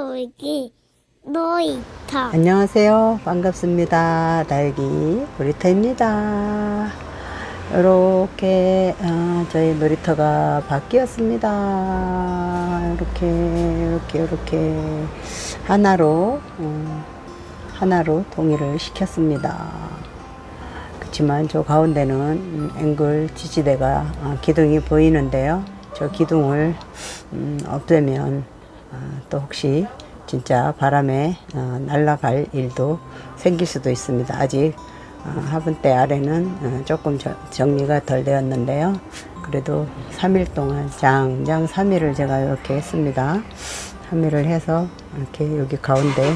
놀기 놀이터 안녕하세요. 반갑습니다. 날기 놀이터입니다. 이렇게 어, 저희 놀이터가 바뀌었습니다. 이렇게 이렇게 이렇게 하나로 어, 하나로 동의를 시켰습니다. 그렇지만 저 가운데는 음, 앵글 지지대가 어, 기둥이 보이는데요. 저 기둥을 음, 없애면 어, 또 혹시 진짜 바람에 어, 날아갈 일도 생길 수도 있습니다. 아직 어, 화분대 아래는 어, 조금 저- 정리가 덜 되었는데요. 그래도 3일 동안 장장 3일을 제가 이렇게 했습니다. 3일을 해서 이렇게 여기 가운데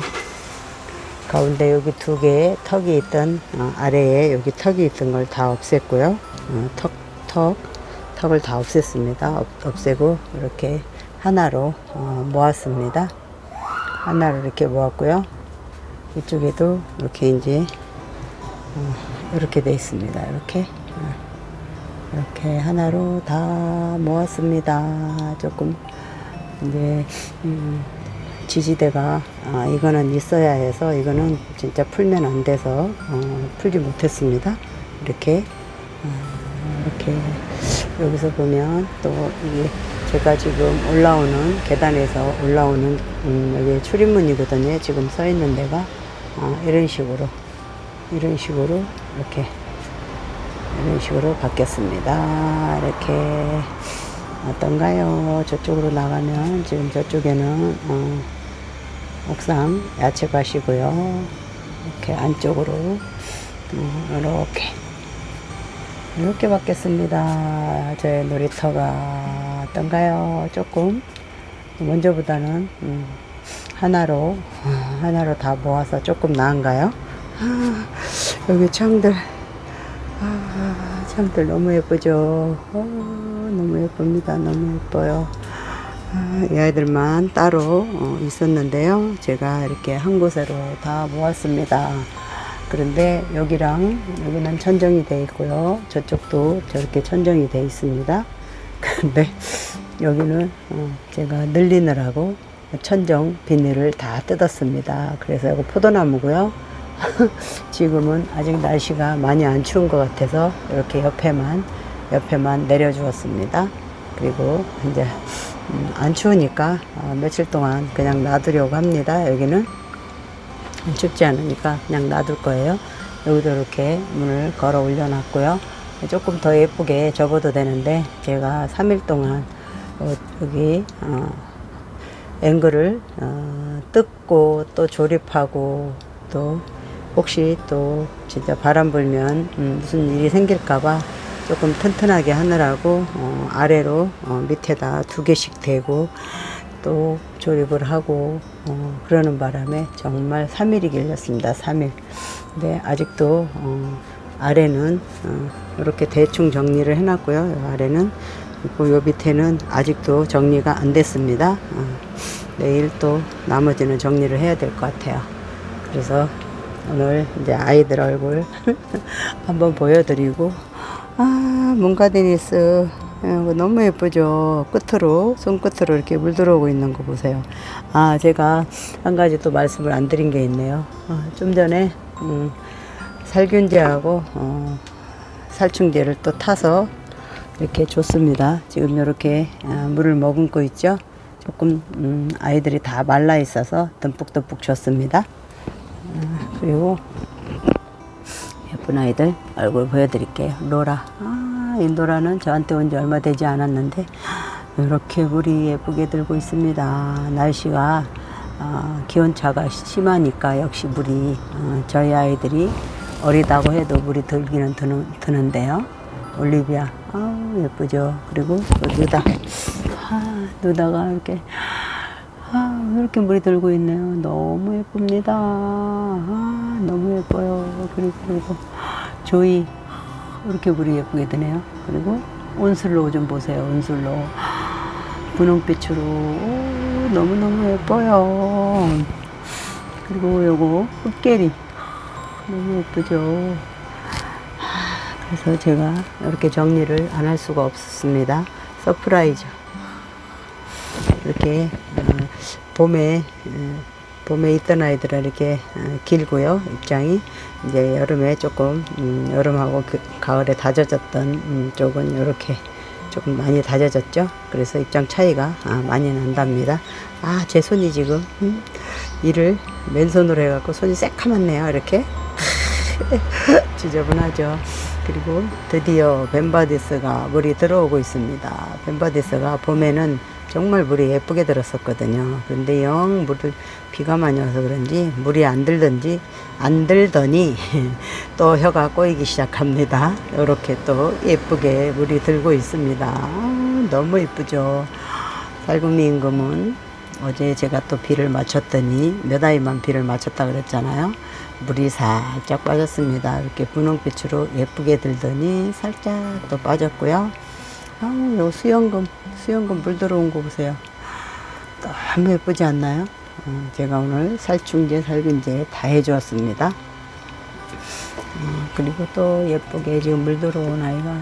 가운데 여기 두 개의 턱이 있던 어, 아래에 여기 턱이 있던 걸 다 없앴고요. 어, 턱, 턱, 턱을 다 없앴습니다. 없, 없애고 이렇게 하나로 어, 모았습니다. 하나로 이렇게 모았고요. 이쪽에도 이렇게 이제 어, 이렇게 돼 있습니다. 이렇게 어, 이렇게 하나로 다 모았습니다. 조금 이제 음, 지지대가 아, 이거는 있어야 해서 이거는 진짜 풀면 안 돼서 어, 풀지 못했습니다. 이렇게 어, 이렇게 여기서 보면 또 이게 제가 지금 올라오는 계단에서 올라오는 음, 여기 출입문이거든요. 지금 서 있는 데가 아, 이런 식으로 이런 식으로 이렇게 이런 식으로 바뀌었습니다. 이렇게 어떤가요? 저쪽으로 나가면 지금 저쪽에는 어, 옥상 야채밭이고요. 이렇게 안쪽으로 음, 이렇게 이렇게 바뀌었습니다. 저의 놀이터가 어떤가요? 조금 먼저보다는 음, 하나로 어, 하나로 다 모아서 조금 나은가요? 아, 여기 창들 아, 창들 너무 예쁘죠? 어, 너무 예쁩니다. 너무 예뻐요. 아, 이 아이들만 따로 어, 있었는데요. 제가 이렇게 한 곳으로 다 모았습니다. 그런데 여기랑 여기는 천정이 되어 있고요. 저쪽도 저렇게 천정이 되어 있습니다. 근데 여기는 어, 제가 늘리느라고 천정 비닐을 다 뜯었습니다. 그래서 이거 포도나무고요. 지금은 아직 날씨가 많이 안 추운 것 같아서 이렇게 옆에만 옆에만 내려주었습니다. 그리고 이제 음, 안 추우니까 어, 며칠 동안 그냥 놔두려고 합니다. 여기는 춥지 않으니까 그냥 놔둘 거예요. 여기도 이렇게 문을 걸어 올려놨고요. 조금 더 예쁘게 접어도 되는데 제가 3일 동안 어, 여기 어, 앵글을 어, 뜯고 또 조립하고 또 혹시 또 진짜 바람 불면 음, 무슨 일이 생길까봐 조금 튼튼하게 하느라고 어, 아래로 어, 밑에다 두 개씩 대고 또 조립을 하고 어, 그러는 바람에 정말 3일이 길렸습니다. 3일. 근데 아직도 어, 아래는 어, 이렇게 대충 정리를 해놨고요. 요 아래는 그리고 요 밑에는 아직도 정리가 안 됐습니다. 어, 내일 또 나머지는 정리를 해야 될 것 같아요. 그래서 오늘 이제 아이들 얼굴 한번 보여드리고 아 문가데니스 이거 너무 예쁘죠 끝으로 손끝으로 이렇게 물 들어오고 있는 거 보세요 아 제가 한 가지 또 말씀을 안 드린 게 있네요 어, 좀 전에 음, 살균제하고 어, 살충제를 또 타서 이렇게 줬습니다 지금 이렇게 아, 물을 머금고 있죠 조금 음, 아이들이 다 말라 있어서 듬뿍듬뿍 줬습니다 그리고 예쁜 아이들 얼굴 보여드릴게요. 로라. 아, 이 로라는 저한테 온 지 얼마 되지 않았는데 이렇게 물이 예쁘게 들고 있습니다. 날씨가 아, 기온차가 심하니까 역시 물이 어, 저희 아이들이 어리다고 해도 물이 들기는 드는, 드는데요. 올리비아. 아 예쁘죠. 그리고 또 누다. 아, 누다가 이렇게 아, 이렇게 물이 들고 있네요. 너무 예쁩니다. 아, 너무 예뻐요. 그리고, 그리고, 조이. 이렇게 물이 예쁘게 드네요. 그리고, 온슬로우 좀 보세요. 온슬로우. 분홍빛으로. 오, 너무너무 예뻐요. 그리고 요거, 흑계리. 너무 예쁘죠. 아, 그래서 제가 이렇게 정리를 안 할 수가 없었습니다. 서프라이즈. 이렇게 어, 봄에 에, 봄에 있던 아이들은 이렇게 어, 길고요 입장이 이제 여름에 조금 음, 여름하고 그, 가을에 다져졌던 음, 쪽은 이렇게 조금 많이 다져졌죠 그래서 입장 차이가 아, 많이 난답니다 아 제 손이 지금 음, 일을 맨손으로 해갖고 손이 새카맣네요 이렇게 지저분하죠. 그리고 드디어 벤바디스가 물이 들어오고 있습니다. 벤바디스가 봄에는 정말 물이 예쁘게 들었었거든요. 그런데 영 물을 비가 많이 와서 그런지 물이 안 들던지 안 들더니 또 혀가 꼬이기 시작합니다. 이렇게 또 예쁘게 물이 들고 있습니다. 아, 너무 예쁘죠. 살구미 임금은 어제 제가 또 비를 맞췄더니 몇 아이만 비를 맞췄다 그랬잖아요. 물이 살짝 빠졌습니다. 이렇게 분홍빛으로 예쁘게 들더니 살짝 또 빠졌고요. 아우, 요 수영금, 수영금 물 들어온 거 보세요. 너무 예쁘지 않나요? 어, 제가 오늘 살충제, 살균제 다 해주었습니다. 어, 그리고 또 예쁘게 지금 물 들어온 아이가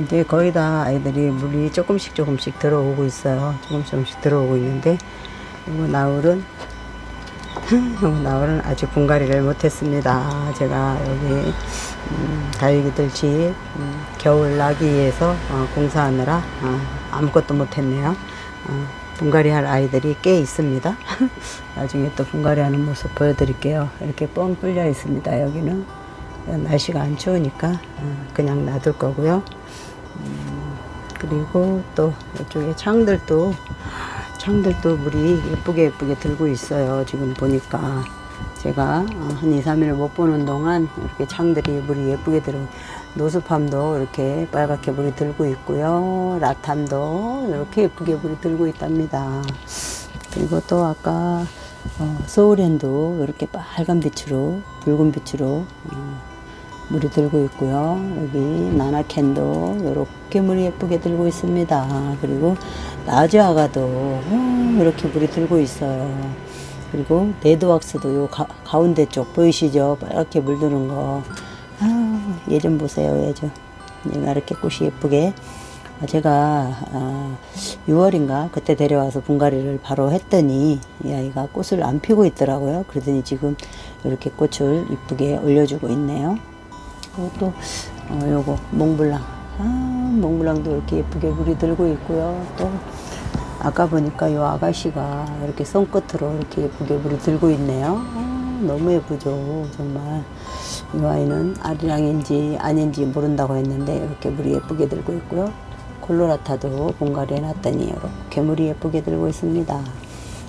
이제 거의 다 아이들이 물이 조금씩 조금씩 들어오고 있어요. 조금씩 조금씩 들어오고 있는데 이거 나울은 나울은 아직 분갈이를 못했습니다. 제가 여기 음, 다육이들 집 음, 겨울 나기 위해서 어, 공사하느라 어, 아무것도 못했네요. 어, 분갈이 할 아이들이 꽤 있습니다. 나중에 또 분갈이 하는 모습 보여드릴게요. 이렇게 뻥 뚫려 있습니다. 여기는 날씨가 안 추우니까 어, 그냥 놔둘 거고요. 음, 그리고 또 이쪽에 창들도 창들도 물이 예쁘게 예쁘게 들고 있어요. 지금 보니까 제가 어, 한 2, 3일 못 보는 동안 이렇게 창들이 물이 예쁘게 들어 노수팜도 이렇게 빨갛게 물이 들고 있고요. 라탐도 이렇게 예쁘게 물이 들고 있답니다. 그리고 또 아까 어, 소울랜도 이렇게 빨간 빛으로 붉은 빛으로 어, 물이 들고 있고요. 여기 나나캔도 이렇게 물이 예쁘게 들고 있습니다. 그리고 나지아가도 어, 이렇게 물이 들고 있어요. 그리고 네드왁스도 요 가, 가운데 쪽 보이시죠? 빨갛게 물드는 거. 아, 예전 보세요, 예전. 얘가 이렇게 꽃이 예쁘게. 아, 제가 아, 6월인가 그때 데려와서 분갈이를 바로 했더니 이 아이가 꽃을 안 피고 있더라고요. 그러더니 지금 이렇게 꽃을 이쁘게 올려주고 있네요. 또 어, 요거 몽블랑. 아 몽블랑도 이렇게 예쁘게 물이 들고 있고요. 또 아까 보니까 요 아가씨가 이렇게 손끝으로 이렇게 예쁘게 물이 들고 있네요. 아, 너무 예쁘죠 정말. 이 아이는 아리랑인지 아닌지 모른다고 했는데 이렇게 물이 예쁘게 들고 있고요. 콜로라타도 봉가리 해놨더니 이렇게 물이 예쁘게 들고 있습니다.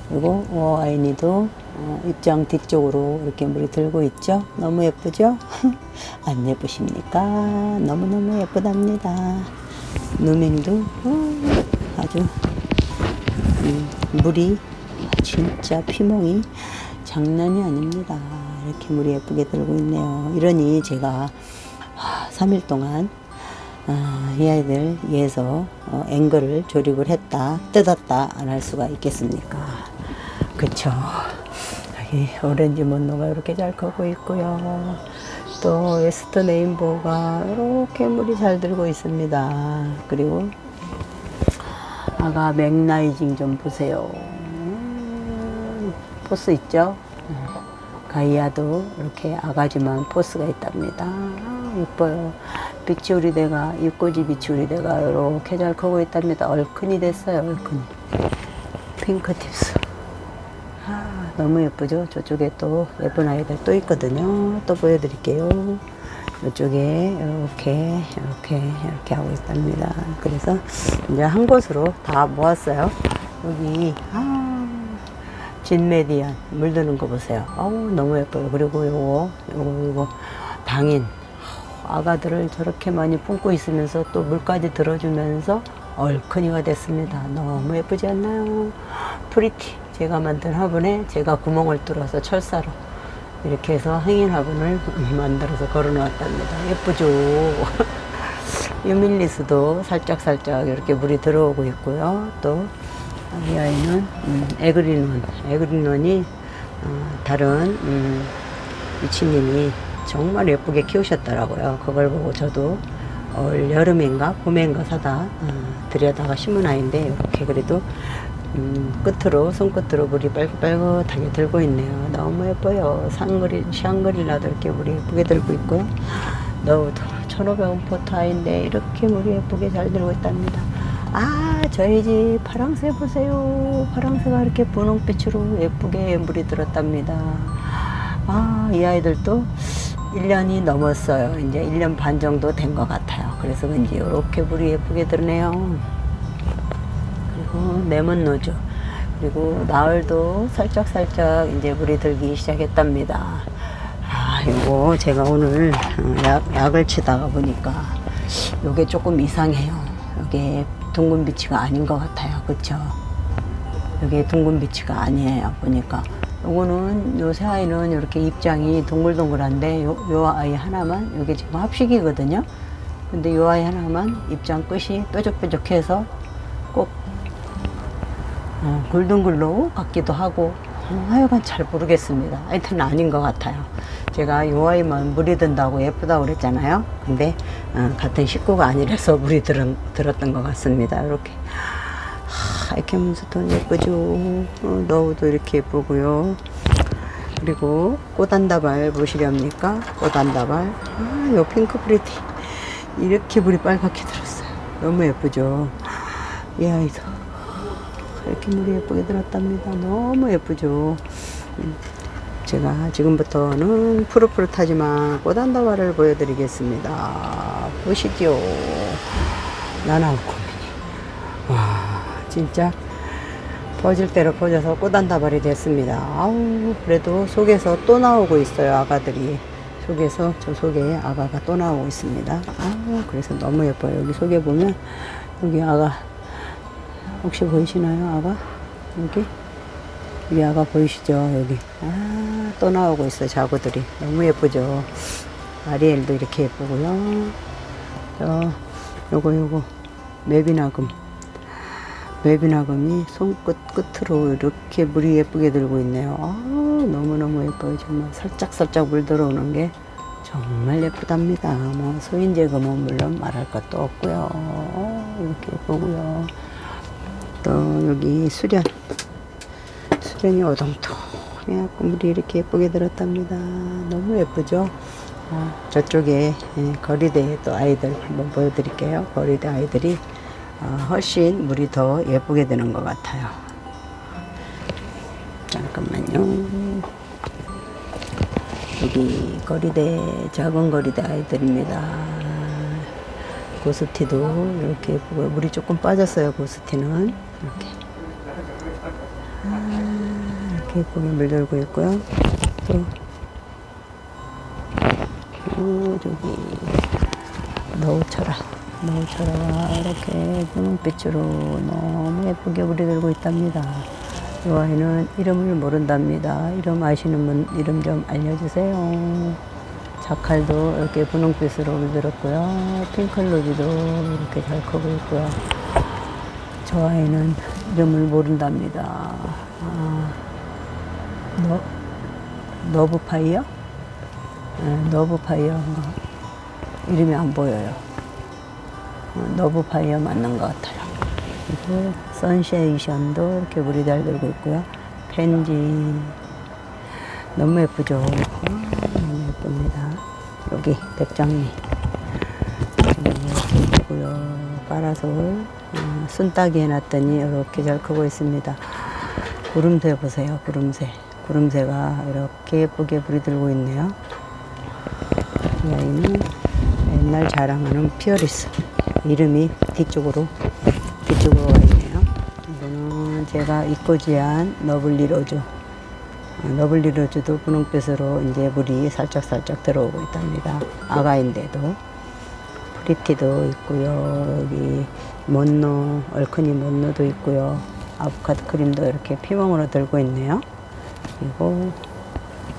그리고 오아이니도 어, 입장 뒤쪽으로 이렇게 물이 들고 있죠. 너무 예쁘죠? 안 예쁘십니까? 너무너무 예쁘답니다. 누밍도 어, 아주 음, 물이 진짜 피멍이 장난이 아닙니다. 이렇게 물이 예쁘게 들고 있네요. 이러니 제가 3일 동안 아, 이 아이들 위해서 어, 앵글을 조립을 했다, 뜯었다 안 할 수가 있겠습니까? 그쵸. 오렌지 mon노가 이렇게 잘 크고 있고요. 또 웨스트 네임보가 이렇게 물이 잘 들고 있습니다. 그리고 아가 맥라이징 좀 보세요. 음, 포스 있죠? 가이아도 이렇게 아가지만 포스가 있답니다. 아, 예뻐요. 비치우리대가, 입꼬지 비치우리대가 이렇게 잘 크고 있답니다. 얼큰이 됐어요, 얼큰이. 핑크tip스. 아, 너무 예쁘죠? 저쪽에 또 예쁜 아이들 또 있거든요. 또 보여드릴게요. 이쪽에 이렇게, 이렇게, 이렇게 하고 있답니다. 그래서 이제 한 곳으로 다 모았어요. 여기, 아, 진메디안 물드는 거 보세요. 어우, 너무 예뻐요. 그리고 요거, 요거, 요거, 당인. 아가들을 저렇게 많이 품고 있으면서 또 물까지 들어주면서 얼큰이가 됐습니다. 너무 예쁘지 않나요? 프리티. 제가 만든 화분에 제가 구멍을 뚫어서 철사로 이렇게 해서 행인 화분을 만들어서 걸어 놓았답니다. 예쁘죠? 유밀리스도 살짝살짝 이렇게 물이 들어오고 있고요. 또 이 아이는 음, 에그린원, 에그린원이 어, 다른 음, 유치님이 정말 예쁘게 키우셨더라고요. 그걸 보고 저도 올 여름인가 봄인가 사다 어, 들여다가 심은 아이인데 이렇게 그래도 음, 끝으로 손끝으로 물이 빨긋빨긋하게 들고 있네요. 너무 예뻐요. 샹그리 샹그릴라도 이렇게 물이 예쁘게 들고 있고요. 너무 1,500원 포타인데 이렇게 물이 예쁘게 잘 들고 있답니다. 아, 저희 집 파랑새 보세요. 파랑새가 이렇게 분홍빛으로 예쁘게 물이 들었답니다. 아, 이 아이들도 1년이 넘었어요. 이제 1년 반 정도 된 것 같아요. 그래서 그런지 이렇게 물이 예쁘게 들네요. 그리고 레몬 노즈. 그리고 나을도 살짝살짝 이제 물이 들기 시작했답니다. 아, 이거 제가 오늘 어, 약, 약을 치다가 보니까 요게 조금 이상해요. 요게 둥근 비치가 아닌 것 같아요. 그쵸? 요게 둥근 비치가 아니에요. 보니까. 요거는 요새 아이는 이렇게 입장이 동글동글한데 요, 요 아이 하나만 요게 지금 합식이거든요. 근데 요 아이 하나만 입장 끝이 뾰족뾰족해서 꼭 어, 골든글로우 같기도 하고 어, 하여간 잘 모르겠습니다. 하여튼 아닌 것 같아요. 제가 요 아이만 물이 든다고 예쁘다고 그랬잖아요. 근데 어, 같은 식구가 아니라서 물이 들, 들었던 것 같습니다. 이렇게 하얗게 문스톤 예쁘죠. 어, 너우도 이렇게 예쁘고요. 그리고 꽃한다발 보시렵니까? 꽃한다발. 아, 요 핑크 프리티. 이렇게 물이 빨갛게 들었어요. 너무 예쁘죠. 이 아이도 이렇게 물이 예쁘게 들었답니다. 너무 예쁘죠. 음, 제가 지금부터는 푸릇푸릇하지만 꽃한다발을 보여드리겠습니다. 보시죠. 나나우 고민이. 와, 진짜 퍼질 대로 퍼져서 꽃한다발이 됐습니다. 아우, 그래도 속에서 또 나오고 있어요, 아가들이. 속에서 저 속에 아가가 또 나오고 있습니다. 아우, 그래서 너무 예뻐요. 여기 속에 보면, 여기 아가, 혹시 보이시나요, 아가? 여기? 여기 아가 보이시죠? 여기. 아, 또 나오고 있어요, 자구들이. 너무 예쁘죠? 아리엘도 이렇게 예쁘고요. 저, 요거, 요거, 맵이나금. 웹이나금이 손끝 끝으로 이렇게 물이 예쁘게 들고 있네요. 아, 너무너무 예뻐요. 정말 살짝살짝 물 들어오는 게 정말 예쁘답니다. 뭐 소인제금은 물론 말할 것도 없고요. 어, 이렇게 예쁘고요. 또 여기 수련. 수련이 오동통해갖고 물이 이렇게 예쁘게 들었답니다. 너무 예쁘죠? 어, 저쪽에 예, 거리대 또 아이들 한번 보여드릴게요. 거리대 아이들이 어, 훨씬 물이 더 예쁘게 되는 것 같아요. 잠깐만요. 여기 거리대, 작은 거리대 아이들입니다. 고스티도 이렇게 예쁘고, 물이 조금 빠졌어요, 고스티는. 이렇게. 아, 이렇게 예쁘게 물들고 있고요. 또, 또 저기, 너우철아. 너우철아가 이렇게 분홍빛으로 너무 예쁘게 물이 들고 있답니다. 이 아이는 이름을 모른답니다. 이름 아시는 분 이름 좀 알려주세요. 자칼도 이렇게 분홍빛으로 물들었고요. 핑클로지도 이렇게 잘 크고 있고요. 저 아이는 이름을 모른답니다. 아, 너, 너브파이어? 네, 너브파이어. 이름이 안 보여요. 어, 너브파이어 맞는 것 같아요. 그리고 선쉐이션도 이렇게 물이 잘 들고 있고요. 펜지 너무 예쁘죠? 어, 너무 예쁩니다. 여기 백장미 예쁘고요. 파라솔 어, 순따기 해놨더니 이렇게 잘 크고 있습니다. 구름새 보세요. 구름새. 구름새가 이렇게 예쁘게 물이 들고 있네요. 이 아이는 옛날 자랑하는 피어리스. 이름이 뒤쪽으로, 뒤쪽으로 와 있네요. 이거는 제가 이꼬지한 너블리 로즈. 어, 너블리 로즈도 분홍빛으로 이제 물이 살짝살짝 들어오고 있답니다. 아가인데도. 프리티도 있고요. 여기 mon노, 얼큰이 mon노도 있고요. 아보카도 크림도 이렇게 피멍으로 들고 있네요. 그리고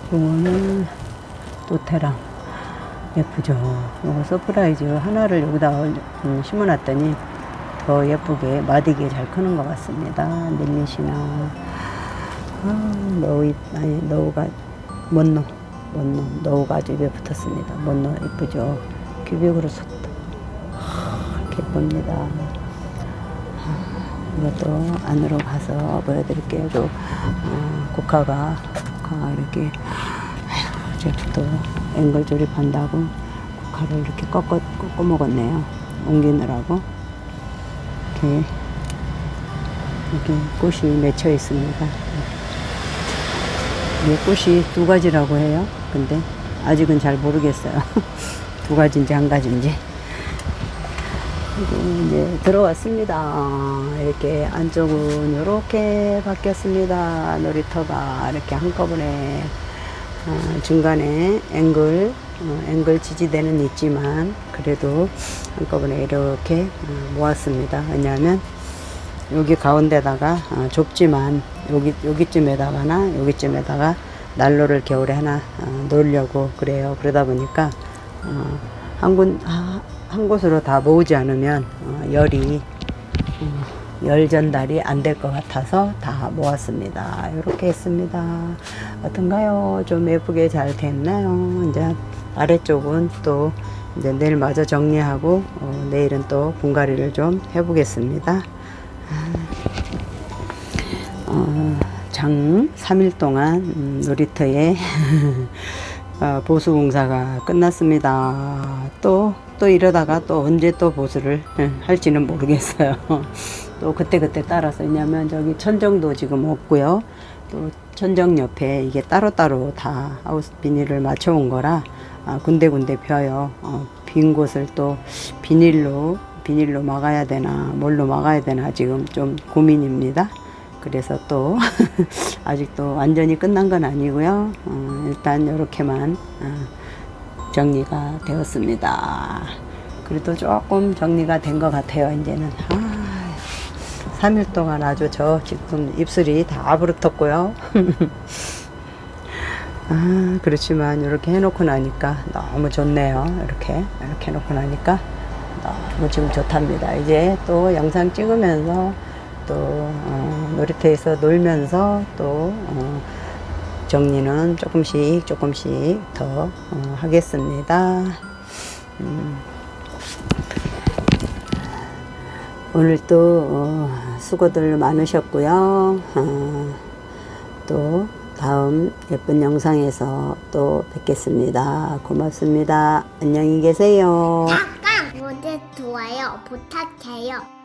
이거는 또테랑 예쁘죠. 이거 서프라이즈 하나를 여기다 음, 심어놨더니 더 예쁘게 마디게 잘 크는 것 같습니다. 닐리시나 아, 너우 아니 너우가 먼노 먼노 너우가 아주 입에 붙었습니다. 먼노 예쁘죠. 섰다. 아, 예쁩니다. 아, 이것도 안으로 가서 보여드릴게요. 저, 어, 고카가, 고카가 이렇게, 제가 또 앵글 조립한다고 고카를 이렇게 꺾어, 꺾어 먹었네요. 옮기느라고. 이렇게, 이렇게 꽃이 맺혀 있습니다. 이게 꽃이 두 가지라고 해요. 근데 아직은 잘 모르겠어요. 두 가지인지 한 가지인지. 이제 들어왔습니다. 이렇게 안쪽은 이렇게 바뀌었습니다. 놀이터가 이렇게 한꺼번에 어, 중간에 앵글 어, 앵글 지지대는 있지만 그래도 한꺼번에 이렇게 어, 모았습니다. 왜냐하면 여기 가운데다가 어, 좁지만 여기 여기쯤에다가나 여기쯤에다가 난로를 겨울에 하나 어, 놓으려고 그래요. 그러다 보니까 어, 한, 곳, 아, 한 곳으로 다 모으지 않으면 어, 열이 어, 열 전달이 안 될 것 같아서 다 모았습니다. 이렇게 했습니다. 어떤가요? 좀 예쁘게 잘 됐나요? 이제 아래쪽은 또 이제 내일 마저 정리하고 어, 내일은 또 분갈이를 좀 해보겠습니다. 어, 장 3일 동안 음, 놀이터에 어, 보수 공사가 끝났습니다. 또, 또 이러다가 또 언제 또 보수를 예, 할지는 모르겠어요. 또 그때그때 따라서. 왜냐면 저기 천정도 지금 없고요. 또 천정 옆에 이게 따로따로 다 하우스 비닐을 맞춰온 거라 아, 군데군데 펴요. 어, 빈 곳을 또 비닐로, 비닐로 막아야 되나, 뭘로 막아야 되나 지금 좀 고민입니다. 그래서 또 아직도 완전히 끝난 건 아니고요. 어, 일단 이렇게만 어, 정리가 되었습니다. 그래도 조금 정리가 된 것 같아요. 이제는 아, 3일 동안 아주 저 지금 입술이 다 부르텄고요. 아, 그렇지만 이렇게 해놓고 나니까 너무 좋네요. 이렇게 이렇게 해놓고 나니까 너무 지금 좋답니다. 이제 또 영상 찍으면서 또 어, 놀이터에서 놀면서 또 어, 정리는 조금씩 조금씩 더 어, 하겠습니다. 음. 오늘 또 어, 수고들 많으셨고요. 어, 또 다음 예쁜 영상에서 또 뵙겠습니다. 고맙습니다. 안녕히 계세요. 잠깐 모두 좋아요 부탁해요.